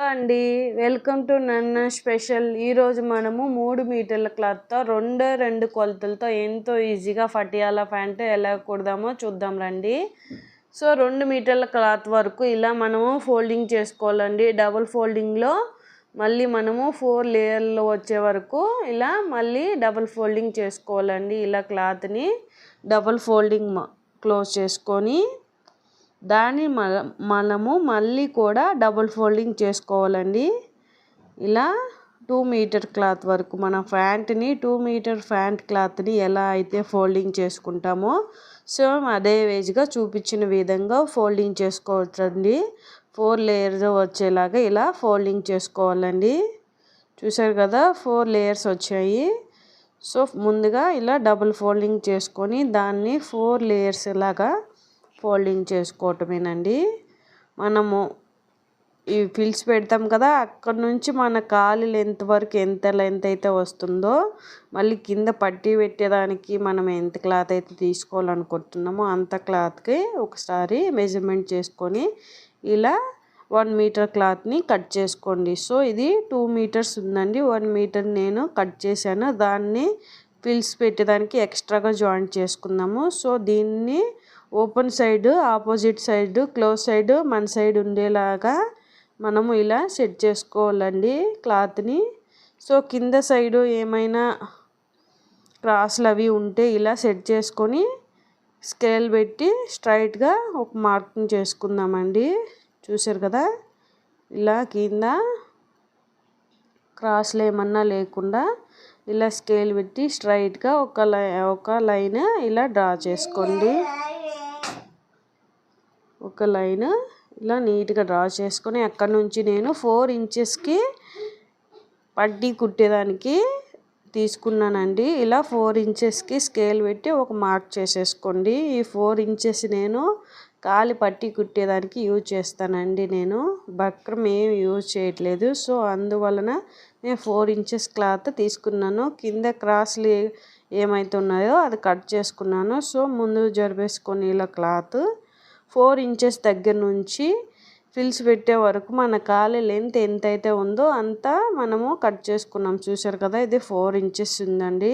అండి. Welcome to నన్న special. ఈరోజు మనము మూడు మీటర్ల క్లాత్తో రెండే రెండు కొలతలతో ఎంతో ఈజీగా ఫటియాలా ప్యాంట్ ఎలా కుడదామో చూద్దాం రండి. సో రెండు మీటర్ల క్లాత్ వరకు ఇలా మనము ఫోల్డింగ్ చేసుకోవాలండి. డబుల్ ఫోల్డింగ్లో మళ్ళీ మనము ఫోర్ లేయర్లు వచ్చే వరకు ఇలా మళ్ళీ డబుల్ ఫోల్డింగ్ చేసుకోవాలండి. ఇలా క్లాత్ని డబుల్ ఫోల్డింగ్ క్లోజ్ చేసుకొని దాన్ని మనము మళ్ళీ కూడా డబుల్ ఫోల్డింగ్ చేసుకోవాలండి. ఇలా టూ మీటర్ క్లాత్ వరకు మన ప్యాంట్ని టూ మీటర్ ఫ్యాంట్ క్లాత్ని ఎలా అయితే ఫోల్డింగ్ చేసుకుంటామో సేమ్ అదే వేజ్గా చూపించిన విధంగా ఫోల్డింగ్ చేసుకోవచ్చండి. ఫోర్ లేయర్స్ వచ్చేలాగా ఇలా ఫోల్డింగ్ చేసుకోవాలండి. చూసారు కదా ఫోర్ లేయర్స్ వచ్చాయి. సో ముందుగా ఇలా డబుల్ ఫోల్డింగ్ చేసుకొని దాన్ని ఫోర్ లేయర్స్ లాగా ఫోల్డింగ్ చేసుకోవటమేనండి. మనము ఈ ఫిల్స్ పెడతాం కదా అక్కడ నుంచి మన కాలు లెంత్ వరకు ఎంత లెంత్ అయితే వస్తుందో మళ్ళీ కింద పట్టి పెట్టేదానికి మనం ఎంత క్లాత్ అయితే తీసుకోవాలనుకుంటున్నామో అంత క్లాత్కి ఒకసారి మెజర్మెంట్ చేసుకొని ఇలా వన్ మీటర్ క్లాత్ని కట్ చేసుకోండి. సో ఇది టూ మీటర్స్ ఉందండి. వన్ మీటర్ నేను కట్ చేశాను. దాన్ని ఫిల్స్ పెట్టేదానికి ఎక్స్ట్రాగా జాయింట్ చేసుకుందాము. సో దీన్ని open side opposite side close side మన సైడ్ ఉండేలాగా మనము ఇలా సెట్ చేసుకోవాలండి క్లాత్ని. సో కింద సైడు ఏమైనా క్రాస్లు అవి ఉంటే ఇలా సెట్ చేసుకొని స్కేల్ పెట్టి స్ట్రైట్గా ఒక మార్కింగ్ చేసుకుందామండి. చూసారు కదా? ఇలా కింద క్రాస్లు ఏమన్నా లేకుండా ఇలా స్కేల్ పెట్టి స్ట్రైట్గా ఒక లై ఒక లైన్ ఇలా డ్రా చేసుకోండి. ఒక లైన్ ఇలా నీట్గా డ్రా చేసుకొని అక్కడ నుంచి నేను ఫోర్ ఇంచెస్కి పడ్డీ కుట్టేదానికి తీసుకున్నానండి. ఇలా ఫోర్ ఇంచెస్కి స్కేల్ పెట్టి ఒక మార్క్ చేసేసుకోండి. ఈ ఫోర్ ఇంచెస్ నేను కాలి పట్టి కుట్టేదానికి యూజ్ చేస్తానండి నేను. బక్రం ఏం యూజ్ చేయట్లేదు. సో అందువలన నేను ఫోర్ ఇంచెస్ క్లాత్ తీసుకున్నాను. కింద క్రాస్లు ఏమైతున్నాయో అది కట్ చేసుకున్నాను. సో ముందు జరిపేసుకొని ఇలా క్లాత్ ఫోర్ ఇంచెస్ దగ్గర నుంచి ఫిల్స్ పెట్టే వరకు మన కాలి లెంత్ ఎంత అయితే ఉందో అంతా మనము కట్ చేసుకున్నాం. చూసారు కదా ఇది ఫోర్ ఇంచెస్ ఉందండి.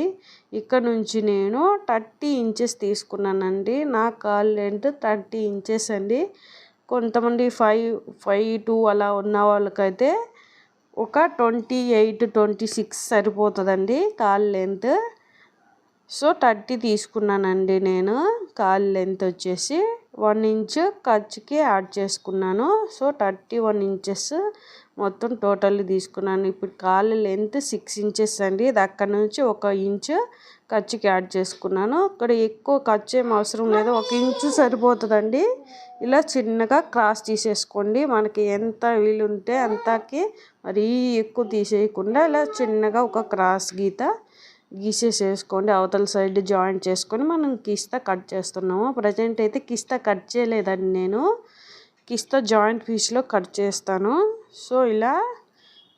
ఇక్కడ నుంచి నేను థర్టీ ఇంచెస్ తీసుకున్నానండి. నా కాలు లెంత్ థర్టీ ఇంచెస్ అండి. కొంతమంది ఫైవ్ ఫైవ్ టూ అలా ఉన్న వాళ్ళకైతే ఒక ట్వంటీ ఎయిట్ ట్వంటీ సిక్స్ సరిపోతుందండి కాలు లెంత్ సో థర్టీ తీసుకున్నానండి నేను కాలు లెంత్ వచ్చేసి. వన్ ఇంచ్ ఖర్చుకి యాడ్ చేసుకున్నాను. సో థర్టీ వన్ ఇంచెస్ మొత్తం టోటల్ తీసుకున్నాను. ఇప్పుడు కాళ్ళ లెంత్ సిక్స్ ఇంచెస్ అండి. ఇది అక్కడ నుంచి ఒక ఇంచ్ ఖర్చుకి యాడ్ చేసుకున్నాను. ఇక్కడ ఎక్కువ ఖర్చు ఏం అవసరం లేదు. ఒక ఇంచు సరిపోతుందండి. ఇలా చిన్నగా క్రాస్ తీసేసుకోండి. మనకి ఎంత వీలుంటే అంతకి మరీ ఎక్కువ తీసేయకుండా ఇలా చిన్నగా ఒక క్రాస్ గీత గీసేసేసుకోండి అవతల సైడ్ జాయింట్ చేసుకొని మనం కిస్తా కట్ చేస్తున్నాము. ప్రజెంట్ అయితే కిస్తా కట్ చేయలేదండి నేను. కిస్తా జాయింట్ పీస్లో కట్ చేస్తాను. సో ఇలా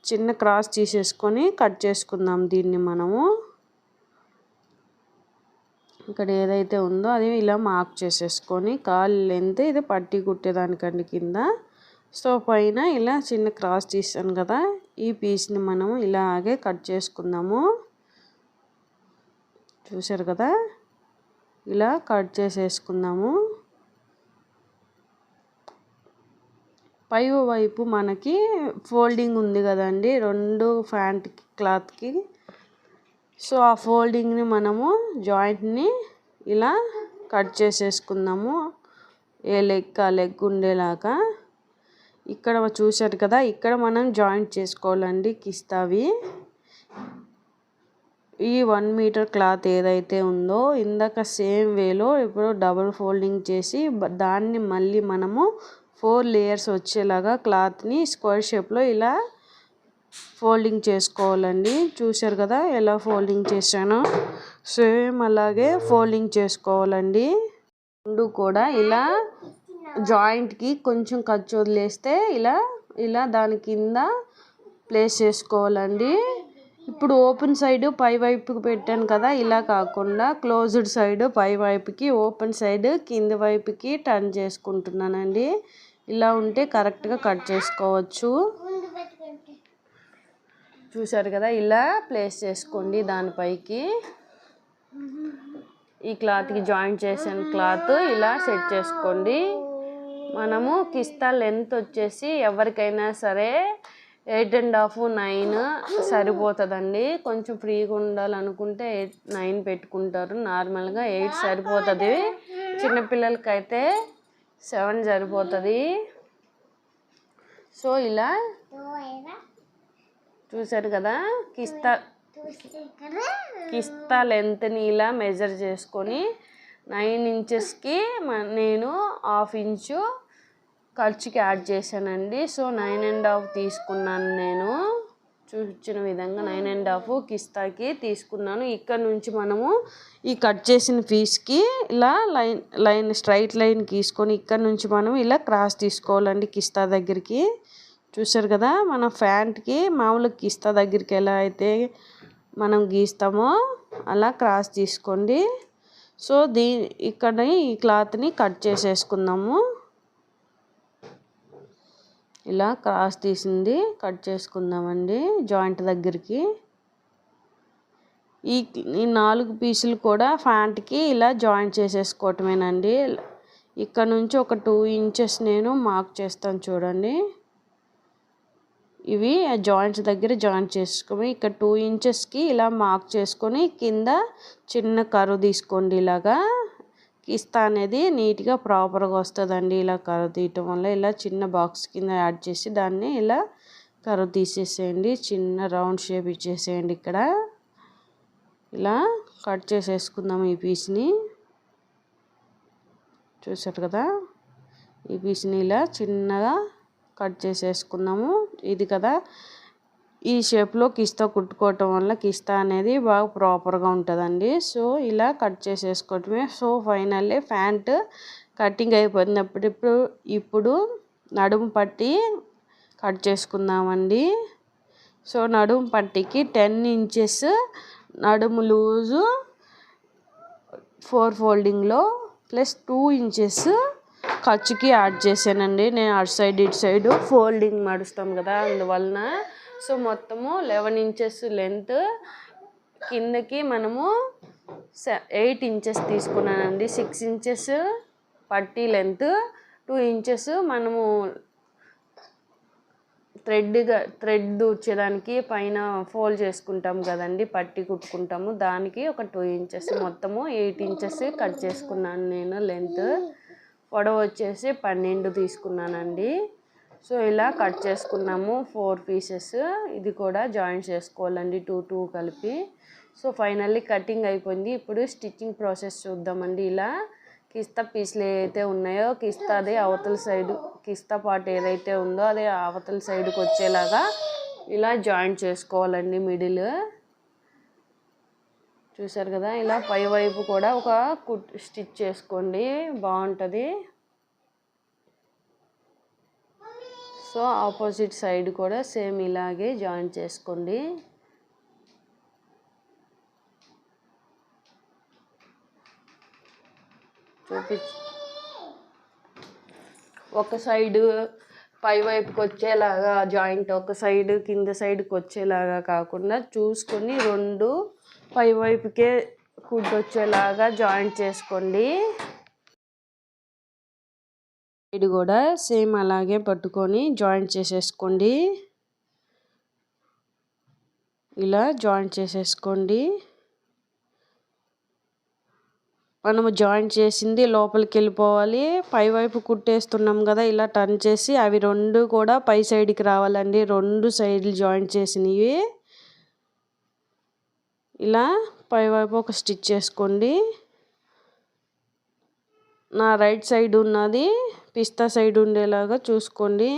చిన్న క్రాస్ తీసేసుకొని కట్ చేసుకుందాం దీన్ని మనము. ఇక్కడ ఏదైతే ఉందో అది ఇలా మార్క్ చేసేసుకొని కాలు లెంత్ ఇది పట్టి కుట్టేదానికండి కింద. సో పైన ఇలా చిన్న క్రాస్ తీసాను కదా ఈ పీస్ని మనము ఇలాగే కట్ చేసుకుందాము. చూశారు కదా? ఇలా కట్ చేసేసుకుందాము. పై వైపు మనకి ఫోల్డింగ్ ఉంది కదండి రెండు ఫ్యాంట్ క్లాత్కి. సో ఆ ఫోల్డింగ్ని మనము జాయింట్ని ఇలా కట్ చేసేసుకుందాము. ఏ లెగ్ ఆ లెగ్ ఉండేలాగా. ఇక్కడ చూశారు కదా ఇక్కడ మనం జాయింట్ చేసుకోవాలండి కిస్తావి. ఈ వన్ మీటర్ క్లాత్ ఏదైతే ఉందో ఇందాక సేమ్ వేలో ఇప్పుడు డబుల్ ఫోల్డింగ్ చేసి దాన్ని మళ్ళీ మనము ఫోర్ లేయర్స్ వచ్చేలాగా క్లాత్ని స్క్వేర్ షేప్లో ఇలా ఫోల్డింగ్ చేసుకోవాలండి. చూశారు కదా ఎలా ఫోల్డింగ్ చేశాను? సేమ్ అలాగే ఫోల్డింగ్ చేసుకోవాలండి. రెండు కూడా ఇలా జాయింట్కి కొంచెం ఖర్చు వదిలేస్తే ఇలా ఇలా దాని కింద ప్లేస్ చేసుకోవాలండి. ఇప్పుడు ఓపెన్ సైడ్ పై వైపుకి పెట్టాను కదా ఇలా కాకుండా క్లోజ్డ్ సైడ్ పై వైపుకి ఓపెన్ సైడ్ కింది వైపుకి టర్న్ చేసుకుంటున్నానండి. ఇలా ఉంటే కరెక్ట్గా కట్ చేసుకోవచ్చు. చూశారు కదా ఇలా ప్లేస్ చేసుకోండి దానిపైకి ఈ క్లాత్కి జాయింట్ చేసిన క్లాత్ ఇలా సెట్ చేసుకోండి. మనము కిస్తా లెంత్ వచ్చేసి ఎవరికైనా సరే ఎయిట్ అండ్ హాఫ్ నైన్ సరిపోతుందండి. కొంచెం ఫ్రీగా ఉండాలనుకుంటే ఎయిట్ నైన్ పెట్టుకుంటారు. నార్మల్గా ఎయిట్ సరిపోతుంది. చిన్నపిల్లలకి అయితే సెవెన్ సరిపోతుంది. సో ఇలా చూసారు కదా? కిస్తా కిస్తా లెంత్ని ఇలా మెజర్ చేసుకొని నైన్ ఇంచెస్కి నేను హాఫ్ ఇంచు ఖర్చుకి యాడ్ చేశానండి. సో నైన్ అండ్ హాఫ్ తీసుకున్నాను నేను. చూపించిన విధంగా నైన్ అండ్ హాఫ్ కిస్తాకి తీసుకున్నాను. ఇక్కడ నుంచి మనము ఈ కట్ చేసిన పీస్కి ఇలా లైన్ లైన్ స్ట్రైట్ లైన్ గీసుకొని ఇక్కడ నుంచి మనం ఇలా క్రాస్ తీసుకోవాలండి కిస్తా దగ్గరికి. చూసారు కదా మన ఫ్యాంట్కి మామూలు కిస్తా దగ్గరికి ఎలా అయితే మనం గీస్తామో అలా క్రాస్ తీసుకోండి. సో దీ ఇక్కడ ఈ క్లాత్ని కట్ చేసేసుకుందాము. ఇలా క్రాస్ తీసింది కట్ చేసుకుందామండి జాయింట్ దగ్గరికి. ఈ ఈ నాలుగు పీసులు కూడా ఫ్యాంట్కి ఇలా జాయింట్ చేసేసుకోవటమేనండి. ఇక్కడ నుంచి ఒక టూ ఇంచెస్ నేను మార్క్ చేస్తాను చూడండి. ఇవి జాయింట్స్ దగ్గర జాయింట్ చేసుకుని ఇక్కడ టూ ఇంచెస్కి ఇలా మార్క్ చేసుకొని కింద చిన్న కరువు తీసుకోండి ఇలాగా. కిస్తా అనేది నీట్గా ప్రాపర్గా వస్తుందండి. ఇలా కరువు తీయటం వల్ల ఇలా చిన్న బాక్స్ కింద యాడ్ చేసి దాన్ని ఇలా కరువు తీసేసేయండి. చిన్న రౌండ్ షేప్ ఇచ్చేసేయండి ఇక్కడ. ఇలా కట్ చేసేసుకుందాం ఈ పీస్ని. చూసారు కదా? ఈ పీస్ని ఇలా చిన్నగా కట్ చేసేసుకున్నాము ఇది కదా ఈ షేప్లో కిస్తా కుట్టుకోవటం వల్ల కిస్తా అనేది బాగా ప్రాపర్గా ఉంటుందండి. సో ఇలా కట్ చేసేసుకోవటమే. సో ఫైనల్లీ ప్యాంట్ కటింగ్ అయిపోయినప్పుడు ఇప్పుడు ఇప్పుడు నడుము పట్టి కట్ చేసుకుందామండి. సో నడుము పట్టికి టెన్ ఇంచెస్ నడుము లూజు ఫోర్ ఫోల్డింగ్లో ప్లస్ టూ ఇంచెస్ ఖర్చుకి యాడ్ చేశానండి. నేను అటు సైడ్ ఇటు సైడ్ ఫోల్డింగ్ మడుస్తాం కదా అందువలన సో మొత్తము లెవెన్ ఇంచెస్ లెంత్ కిందకి మనము ఎయిట్ ఇంచెస్ తీసుకున్నానండి. సిక్స్ ఇంచెస్ పట్టీ లెంత్ టూ ఇంచెస్ మనము థ్రెడ్గా థ్రెడ్ దూర్చేదానికి పైన ఫోల్డ్ చేసుకుంటాం కదండి పట్టి కుట్టుకుంటాము. దానికి ఒక టూ ఇంచెస్ మొత్తము ఎయిట్ ఇంచెస్ కట్ చేసుకున్నాను నేను. లెంత్ పొడవు వచ్చేసి పన్నెండు తీసుకున్నానండి. సో ఇలా కట్ చేసుకున్నాము ఫోర్ పీసెస్. ఇది కూడా జాయిన్ చేసుకోవాలండి టూ టూ కలిపి. సో ఫైనల్లీ కటింగ్ అయిపోయింది. ఇప్పుడు స్టిచ్చింగ్ ప్రాసెస్ చూద్దామండి ఇలా. కిస్తా పీసులు ఏవైతే ఉన్నాయో కిస్తా అదే అవతల సైడు కిస్తా పార్ట్ ఏదైతే ఉందో అదే అవతల సైడ్కి వచ్చేలాగా ఇలా జాయింట్ చేసుకోవాలండి మిడిల్. చూసారు కదా ఇలా పై వైపు కూడా ఒక కుట్ స్టిచ్ చేసుకోండి. బాగుంటుంది. సో ఆపోజిట్ సైడ్ కూడా సేమ్ ఇలాగే జాయిన్ చేసుకోండి. చూపి ఒక సైడు పై వైపుకి వచ్చేలాగా జాయింట్ ఒక సైడ్ కింద సైడ్కి వచ్చేలాగా కాకుండా చూసుకొని రెండు పై వైపుకే కుడ్ వచ్చేలాగా జాయింట్ చేసుకోండి. ఇది కూడా సేమ్ అలాగే పట్టుకొని జాయింట్ చేసేసుకోండి. ఇలా జాయింట్ చేసేసుకోండి. మనము జాయింట్ చేసింది లోపలికి వెళ్ళిపోవాలి. పై వైపు కుట్టేస్తున్నాం కదా ఇలా టర్న్ చేసి అవి రెండు కూడా పై సైడ్కి రావాలండి. రెండు సైడ్లు జాయింట్ చేసినవి. ఇలా పైవైపు ఒక స్టిచ్ చేసుకోండి. నా రైట్ సైడ్ ఉన్నది. పిస్తా సైడ్ ఉండేలాగా చూసుకోండి.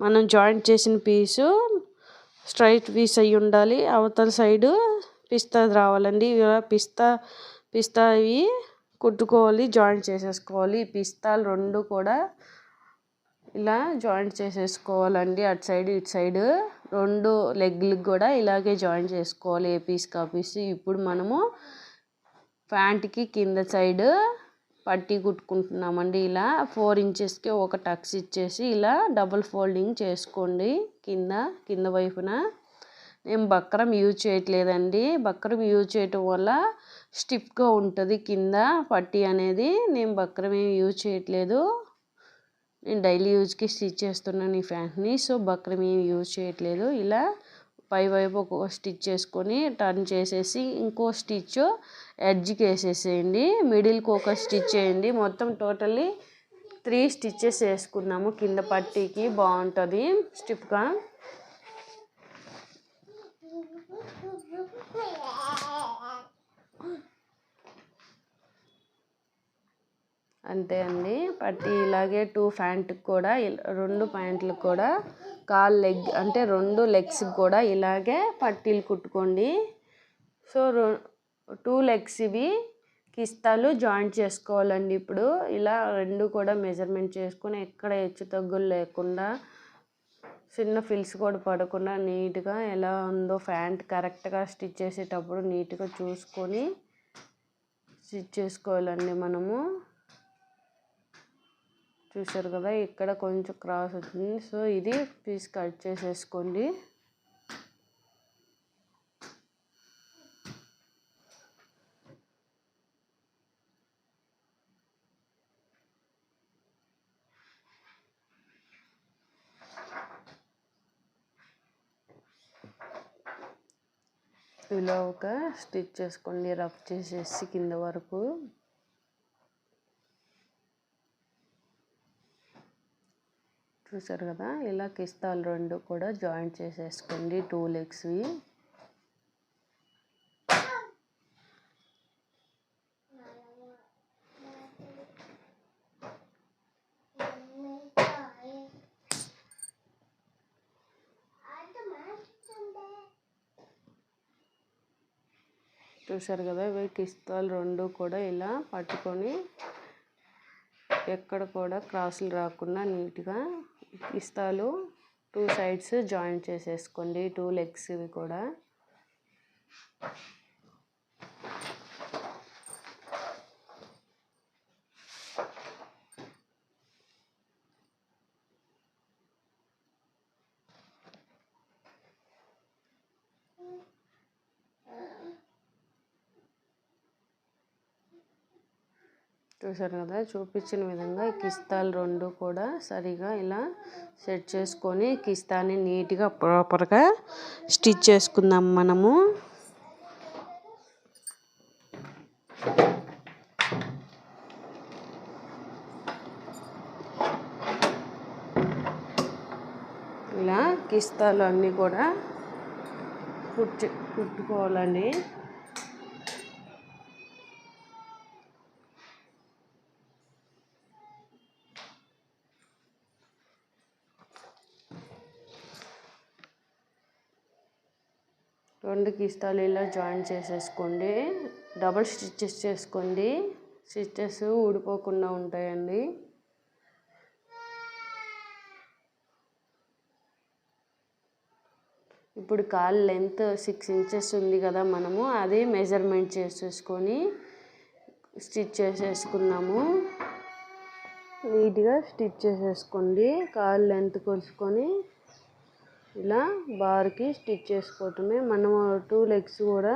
మనం జాయింట్ చేసిన పీసు స్ట్రైట్ పీస్ అయి ఉండాలి. అవతల సైడు పిస్తా రావాలండి. పిస్తా పిస్తా ఇవి కుట్టుకోవాలి జాయింట్ చేసేసుకోవాలి. ఈ పిస్తాలు రెండు కూడా ఇలా జాయింట్ చేసేసుకోవాలండి. అటు సైడ్ ఇటు సైడ్ రెండు లెగ్లకు కూడా ఇలాగే జాయింట్ చేసుకోవాలి ఏ పీస్ కా పీస్. ఇప్పుడు మనము ప్యాంట్కి కింద సైడ్ పట్టీ కుట్టుకుంటున్నామండి ఇలా. ఫోర్ ఇంచెస్కి ఒక టక్స్ ఇచ్చేసి ఇలా డబుల్ ఫోల్డింగ్ చేసుకోండి కింద కింద వైపున. నేను బక్రం యూజ్ చేయట్లేదండి. బక్రం యూజ్ చేయటం వల్ల స్టిఫ్గా ఉంటుంది కింద పట్టీ అనేది. నేను బక్రం ఏమి యూజ్ చేయట్లేదు. నేను డైలీ యూజ్కి స్టిచ్ చేస్తున్నాను ఈ ప్యాంట్ని సో బక్రం ఏమి యూజ్ చేయట్లేదు. ఇలా పై వైపు ఒక స్టిచ్ చేసుకొని టర్న్ చేసేసి ఇంకో స్టిచ్ ఎడ్జ్కి వేసేసేయండి. మిడిల్కి ఒక స్టిచ్ చేయండి. మొత్తం టోటల్లీ త్రీ స్టిచ్చెస్ వేసుకున్నాము. కింద పట్టీకి బాగుంటుంది. స్టిప్గా అంతే అండి. పట్టీ ఇలాగే టూ ప్యాంట్కి కూడా రెండు ప్యాంట్లకు కూడా కాల్ లెగ్ అంటే రెండు లెగ్స్కి కూడా ఇలాగే పట్టీలు కుట్టుకోండి. సో టూ లెగ్స్ ఇవి కిస్తాలు జాయింట్ చేసుకోవాలండి ఇప్పుడు. ఇలా రెండు కూడా మెజర్మెంట్ చేసుకొని ఎక్కడ హెచ్చు తగ్గులు లేకుండా చిన్న ఫిల్స్ కూడా పడకుండా నీట్గా ఎలా ఉందో ప్యాంట్ కరెక్ట్గా స్టిచ్ చేసేటప్పుడు నీట్గా చూసుకొని స్టిచ్ చేసుకోవాలండి మనము. చూసారు కదా ఇక్కడ కొంచెం క్రాస్ వచ్చింది. సో ఇది పీస్ కట్ చేసేసుకోండి. ఇలా ఒక స్టిచ్ చేసుకోండి రఫ్ చేసేసి కింద వరకు. చూసారు కదా? ఇలా కిస్తాలు రెండు కూడా జాయింట్ చేసేసుకోండి. టూ లెగ్స్వి చూసారు కదా? ఇవి కిస్తాలు రెండు కూడా ఇలా పట్టుకొని ఎక్కడ కూడా క్రాసులు రాకుండా నీట్గా ఇస్తాలు టూ సైడ్స్ జాయిన్ చేసేసుకోండి టూ లెగ్స్ ఇవి కూడా. చూసారు కదా చూపించిన విధంగా కిస్తాలు రెండు కూడా సరిగా ఇలా సెట్ చేసుకొని కిస్తాని నీట్గా ప్రాపర్గా స్టిచ్ చేసుకుందాం మనము. ఇలా కిస్తాలు అన్నీ కూడా కుట్టు కుట్టుకోవాలండి రెండు కిస్తాలు ఇలా జాయిన్ చేసేసుకోండి. డబల్ స్టిచ్చెస్ చేసుకోండి. స్టిచ్చెస్ ఊడిపోకుండా ఉంటాయండి. ఇప్పుడు కాల్ లెంత్ సిక్స్ ఇంచెస్ ఉంది కదా మనము అదే మెజర్మెంట్ చేసేసుకొని స్టిచ్ చేసేసుకున్నాము నీట్గా స్టిచ్ చేసేసుకోండి. కాల్ లెంత్ కొలుసుకొని ఇలా బార్కి స్టిచ్ చేసుకోవటమే. మనం టూ లెగ్స్ కూడా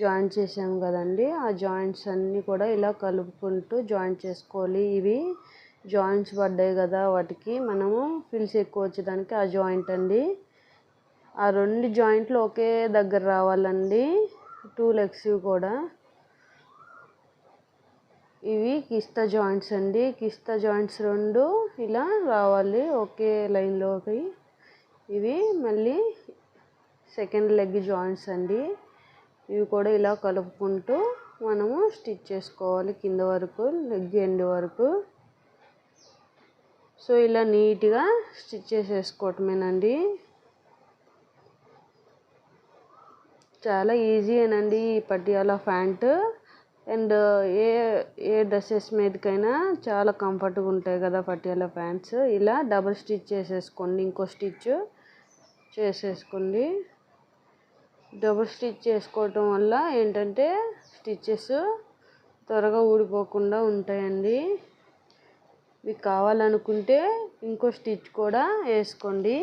జాయింట్ చేసాము కదండి. ఆ జాయింట్స్ అన్నీ కూడా ఇలా కలుపుకుంటూ జాయింట్ చేసుకోవాలి. ఇవి జాయింట్స్ పడ్డాయి కదా వాటికి మనము ఫిల్స్ ఎక్కువ వచ్చేదానికి ఆ జాయింట్ అండి. ఆ రెండు జాయింట్లు ఒకే దగ్గర రావాలండి. టూ లెగ్స్ కూడా. ఇవి కిస్తా జాయింట్స్ అండి. కిస్తా జాయింట్స్ రెండు ఇలా రావాలి ఒకే లైన్లోకి. ఇవి మళ్ళీ సెకండ్ లెగ్ జాయింట్స్ అండి. ఇవి కూడా ఇలా కలుపుకుంటూ మనము స్టిచ్ చేసుకోవాలి కింద వరకు లెగ్ ఎండ్ వరకు. సో ఇలా నీట్గా స్టిచ్ చేసేసుకోవటమేనండి. చాలా ఈజీ అనండి ఈ పటియాలా ప్యాంట్. అండ్ ఏ ఏ డ్రెస్సెస్ మీదకైనా చాలా కంఫర్ట్గా ఉంటాయి కదా పటియాలా ప్యాంట్స్. ఇలా డబుల్ స్టిచ్ చేసేసుకోండి ఇంకో స్టిచ్ చేసేసుకోండి. డబుల్ స్టిచ్ చేసుకోవటం వల్ల ఏంటంటే స్టిచ్చెస్ త్వరగా ఊడిపోకుండా ఉంటాయండి. మీకు కావాలనుకుంటే ఇంకో స్టిచ్ కూడా వేసుకోండి.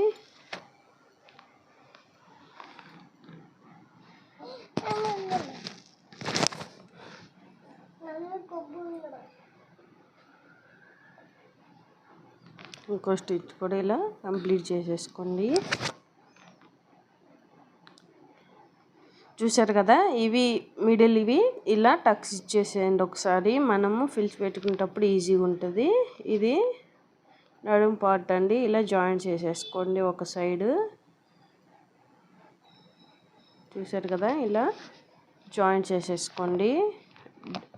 ఇంకో స్టిచ్ కూడా ఇలా కంప్లీట్ చేసేసుకోండి. చూసారు కదా ఇవి మిడిల్ ఇవి. ఇలా టక్స్ ఇచ్చేసేయండి ఒకసారి. మనము ఫిల్స్ పెట్టుకునేటప్పుడు ఈజీగా ఉంటుంది. ఇది నడుం పార్ట్ అండి. ఇలా జాయిన్ చేసేసుకోండి ఒక సైడ్. చూసారు కదా ఇలా జాయిన్ చేసేసుకోండి.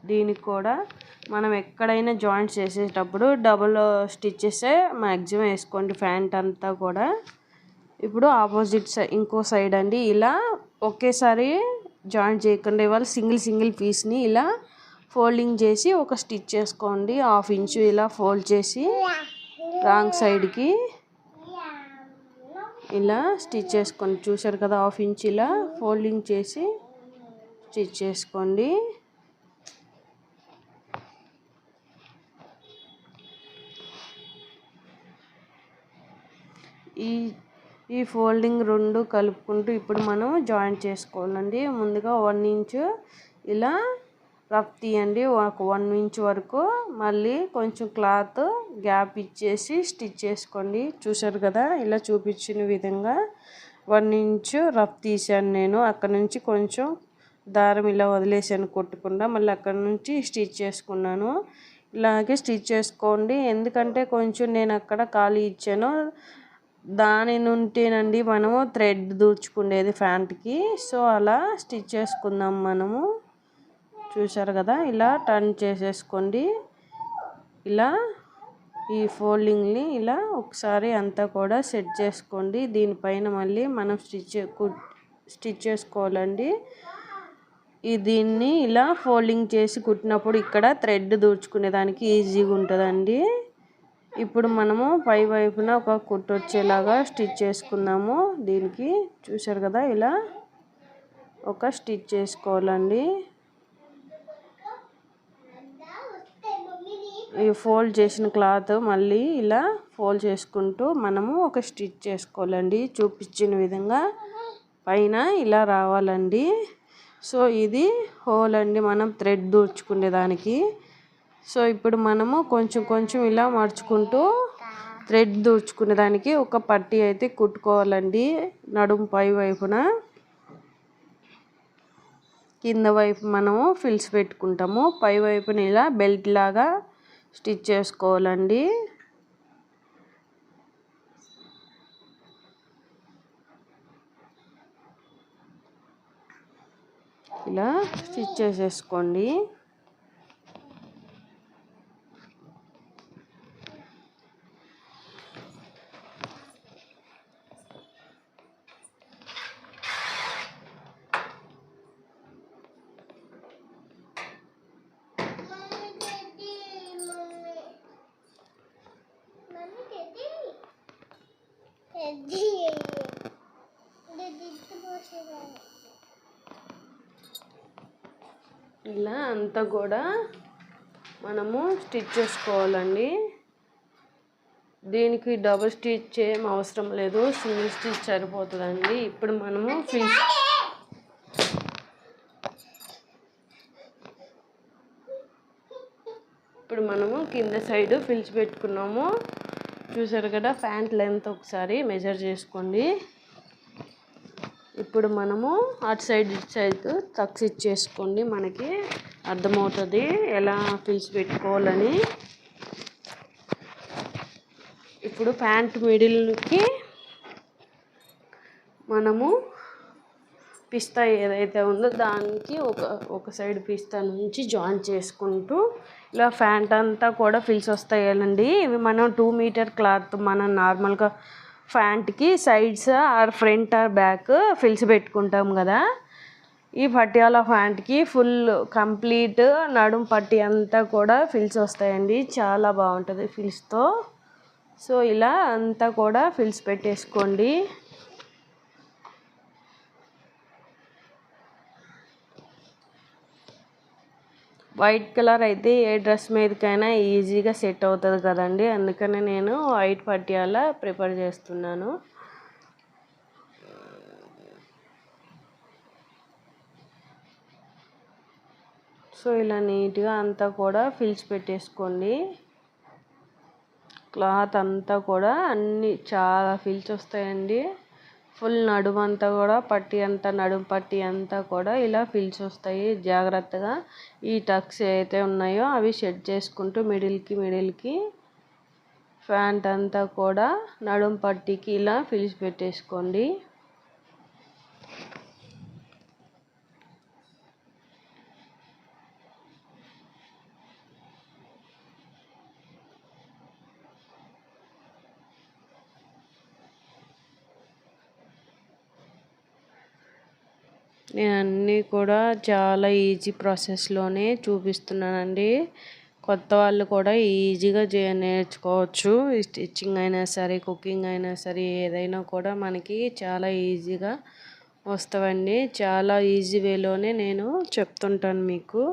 దీనికి కూడా మనం ఎక్కడైనా జాయింట్ చేసేటప్పుడు డబుల్ స్టిచ్చెస్ మ్యాక్సిమం వేసుకోండి. ఫ్యాంట్ అంతా కూడా. ఇప్పుడు ఆపోజిట్ సైడ్ ఇంకో సైడ్ అండి. ఇలా ఒకేసారి జాయింట్ చేయకుండా. ఇవాళ సింగిల్ సింగిల్ పీస్ని ఇలా ఫోల్డింగ్ చేసి ఒక స్టిచ్ చేసుకోండి. హాఫ్ ఇంచు ఇలా ఫోల్డ్ చేసి రాంగ్ సైడ్కి ఇలా స్టిచ్ చేసుకోండి. చూశారు కదా హాఫ్ ఇంచ్ ఇలా ఫోల్డింగ్ చేసి స్టిచ్ చేసుకోండి. ఈ ఈ ఫోల్డింగ్ రెండు కలుపుకుంటూ ఇప్పుడు మనం జాయింట్ చేసుకోవాలండి. ముందుగా వన్ ఇంచు ఇలా రఫ్ తీయండి. ఒక వన్ ఇంచ్ వరకు మళ్ళీ కొంచెం క్లాత్ గ్యాప్ ఇచ్చేసి స్టిచ్ చేసుకోండి. చూశారు కదా ఇలా చూపించిన విధంగా వన్ ఇంచు రఫ్ తీసాను నేను. అక్కడ నుంచి కొంచెం దారం ఇలా వదిలేసాను కొట్టకుండా. మళ్ళీ అక్కడ నుంచి స్టిచ్ చేసుకున్నాను. ఇలాగే స్టిచ్ చేసుకోండి. ఎందుకంటే కొంచెం నేను అక్కడ ఖాళీ ఇచ్చాను. దాని నుంటేనండి మనము థ్రెడ్ దూర్చుకునేది ఫ్యాంట్కి. సో అలా స్టిచ్ చేసుకుందాం మనము. చూసారు కదా ఇలా టర్న్ చేసేసుకోండి. ఇలా ఈ ఫోల్డింగ్ని ఇలా ఒకసారి అంతా కూడా సెట్ చేసుకోండి. దీనిపైన మళ్ళీ మనం స్టిచ్ స్టిచ్ చేసుకోవాలండి. ఈ దీన్ని ఇలా ఫోల్డింగ్ చేసి కుట్టినప్పుడు ఇక్కడ థ్రెడ్ దూర్చుకునే దానికి ఈజీగా ఉంటుందండి ఇప్పుడు మనము పై వైపున ఒక కుట్టు వచ్చేలాగా స్టిచ్ చేసుకుందాము. దీనికి చూసారు కదా ఇలా ఒక స్టిచ్ చేసుకోవాలండి. ఈ ఫోల్డ్ చేసిన క్లాత్ మళ్ళీ ఇలా ఫోల్డ్ చేసుకుంటూ మనము ఒక స్టిచ్ చేసుకోవాలండి. చూపించిన విధంగా పైన ఇలా రావాలండి. సో ఇది హోల్ అండి. మనం థ్రెడ్ దూర్చుకునే దానికి. సో ఇప్పుడు మనము కొంచెం కొంచెం ఇలా మడుచుకుంటూ థ్రెడ్ దూర్చుకునే దానికి ఒక పట్టీ అయితే కుట్టుకోవాలండి. నడుము పై వైపున. కింద వైపు మనము ఫిల్స్ పెట్టుకుంటాము. పై వైపున ఇలా బెల్ట్ లాగా స్టిచ్ చేసుకోవాలండి. ఇలా స్టిచ్ చేసేసుకోండి. ఇలా అంతా కూడా మనము స్టిచ్ చేసుకోవాలండి. దీనికి డబుల్ స్టిచ్ ఏం అవసరం లేదు. సింగిల్ స్టిచ్ సరిపోతుందండి. ఇప్పుడు మనము ఫిల్ ఇప్పుడు మనము కింద సైడ్ ఫిల్స్ పెట్టుకున్నాము. చూసారు కదా ప్యాంట్ లెంత్ ఒకసారి మెజర్ చేసుకోండి. ఇప్పుడు మనము అటు సైడ్ ఇటు సైడ్ తక్స్ ఇచ్చేసుకోండి. మనకి అర్థమవుతుంది ఎలా ఫిల్స్ పెట్టుకోవాలని. ఇప్పుడు ప్యాంట్ మిడిల్కి మనము పిస్తా ఏదైతే ఉందో దానికి ఒక ఒక సైడ్ పిస్తా నుంచి జాయిన్ చేసుకుంటూ ఇలా ప్యాంట్ అంతా కూడా ఫిల్స్ వస్తాయండి ఇవి మనం టూ మీటర్ క్లాత్ మనం నార్మల్గా ప్యాంట్కి sides or front or back fills పెట్టుకుంటాం కదా. ఈ పట్యాల ప్యాంట్కి ఫుల్ కంప్లీట్ నడుం పట్టి అంతా కూడా ఫిల్స్ వస్తాయండి. చాలా బాగుంటుంది ఫిల్స్తో. సో ఇలా అంతా కూడా ఫిల్స్ పెట్టేసుకోండి. వైట్ కలర్ అయితే ఏ డ్రెస్ మీదకైనా ఈజీగా సెట్ అవుతుంది కదండి. అందుకనే నేను వైట్ పట్యాల ప్రిపేర్ చేస్తున్నాను. సో ఇలా నీట్గా అంతా కూడా ఫిల్చి పెట్టేసుకోండి. క్లాత్ అంతా కూడా అన్ని చాలా ఫిల్చి వస్తాయండి. ఫుల్ నడుము అంతా కూడా పట్టి అంతా నడుము పట్టి అంతా కూడా ఇలా ఫిల్స్ వస్తాయి జాగ్రత్తగా. ఈ టక్స్ ఏవైతే ఉన్నాయో అవి సెట్ చేసుకుంటూ మిడిల్కి మిడిల్కి ప్యాంట్ అంతా కూడా నడుము పట్టికి ఇలా ఫిల్స్ పెట్టేసుకోండి. నేను అన్నీ కూడా చాలా ఈజీ ప్రాసెస్లోనే చూపిస్తున్నానండి. కొత్త వాళ్ళు కూడా ఈజీగా చే నేర్చుకోవచ్చు. స్టిచ్చింగ్ అయినా సరే కుకింగ్ అయినా సరే ఏదైనా కూడా మనకి చాలా ఈజీగా వస్తావండి చాలా ఈజీ వేలోనే నేను చెప్తుంటాను మీకు.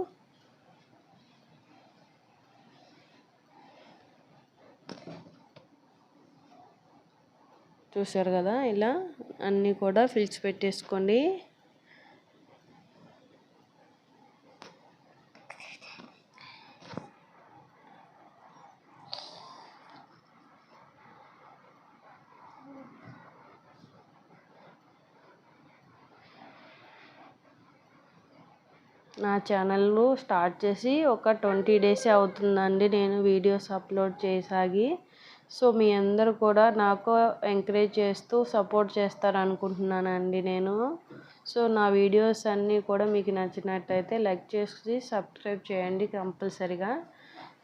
చూసారు కదా? ఇలా అన్నీ కూడా ఫిల్స్ పెట్టేసుకోండి నా ఛానల్ స్టార్ట్ చేసి ఒక ట్వంటీ డేసే అవుతుందండి నేను వీడియోస్ అప్లోడ్ చేసాగి. సో మీ అందరు కూడా నాకు ఎంకరేజ్ చేస్తూ సపోర్ట్ చేస్తారనుకుంటున్నానండి నేను. సో నా వీడియోస్ అన్నీ కూడా మీకు నచ్చినట్టయితే లైక్ చేసి సబ్స్క్రైబ్ చేయండి కంపల్సరిగా.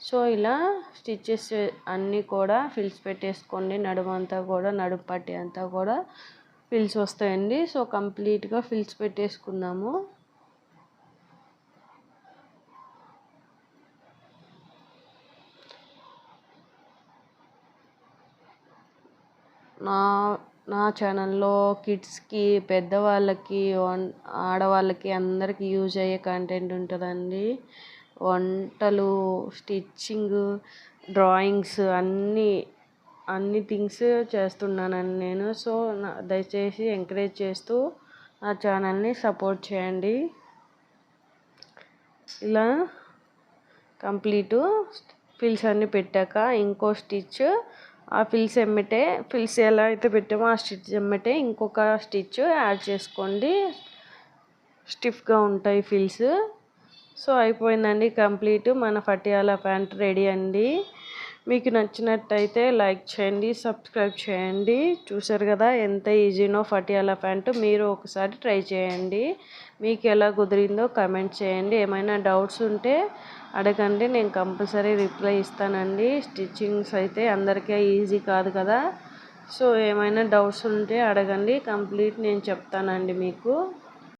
సో ఇలా స్టిచ్చెస్ అన్నీ కూడా ఫిల్స్ పెట్టేసుకోండి. నడుమంతా కూడా నడుము పట్టి అంతా కూడా ఫిల్స్ వస్తాయండి. సో కంప్లీట్గా ఫిల్స్ పెట్టేసుకుందాము. నా నా ఛానల్లో కిడ్స్కి పెద్దవాళ్ళకి వన్ ఆడవాళ్ళకి అందరికీ యూజ్ అయ్యే కంటెంట్ ఉంటుందండి. వంటలు స్టిచ్చింగ్ డ్రాయింగ్స్ అన్నీ అన్ని థింగ్స్ చేస్తున్నానండి నేను. సో నా దయచేసి ఎంకరేజ్ చేస్తూ నా ఛానల్ని సపోర్ట్ చేయండి. ఇలా కంప్లీటు ఫిల్స్ అన్నీ పెట్టాక ఇంకో స్టిచ్ ఆ ఫిల్స్ ఎమ్మటే ఫిల్స్ ఎలా అయితే పెట్టామో ఆ స్టిచ్ ఎమ్మటే ఇంకొక స్టిచ్ యాడ్ చేసుకోండి. స్టిఫ్గా ఉంటాయి ఫిల్స్. సో అయిపోయిందండి కంప్లీట్. మన పటియాలా ప్యాంట్ రెడీ అండి. మీకు నచ్చినట్టయితే లైక్ చేయండి సబ్స్క్రైబ్ చేయండి. చూసారు కదా ఎంత ఈజీనో పటియాలా ప్యాంటు. మీరు ఒకసారి ట్రై చేయండి. మీకు ఎలా కుదిరిందో కమెంట్ చేయండి. ఏమైనా డౌట్స్ ఉంటే అడగండి నేను కంపల్సరీ రిప్లై ఇస్తానండి. స్టిచ్చింగ్స్ అయితే అందరికీ ఈజీ కాదు కదా. సో ఏమైనా డౌట్స్ ఉంటే అడగండి. కంప్లీట్ నేను చెప్తానండి మీకు.